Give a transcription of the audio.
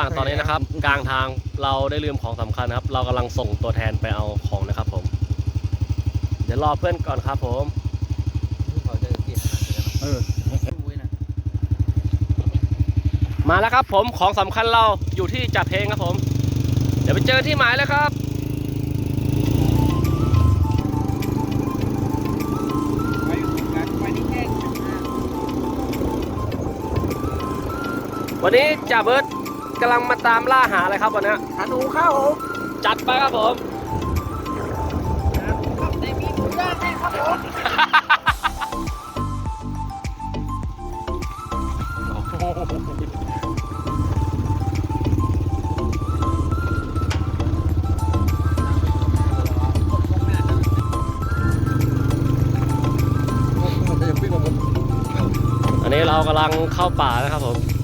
ว่างตอนนี้นะครับ กลางทางเราได้ลืมของสำคัญนะครับ เรากำลังส่งตัวแทนไปเอาของนะครับผม เดี๋ยวรอเพื่อนก่อนครับผมเขาจะเก็บเออดูไว้นะมาแล้วครับผมของสำคัญเราอยู่ที่จับเพลงครับผม เดี๋ยวไปเจอที่หมายแล้วครับไปกันไปนี่แห้งวันนี้จ่าเบิร์ด กำลังมาตามล่าหาอะไรครับวันนี้ขาหนูข้าวผมจัดไปครับผมในมีหมูย่างให้ครับผมอันนี้เรากำลังเข้าป่านะครับผม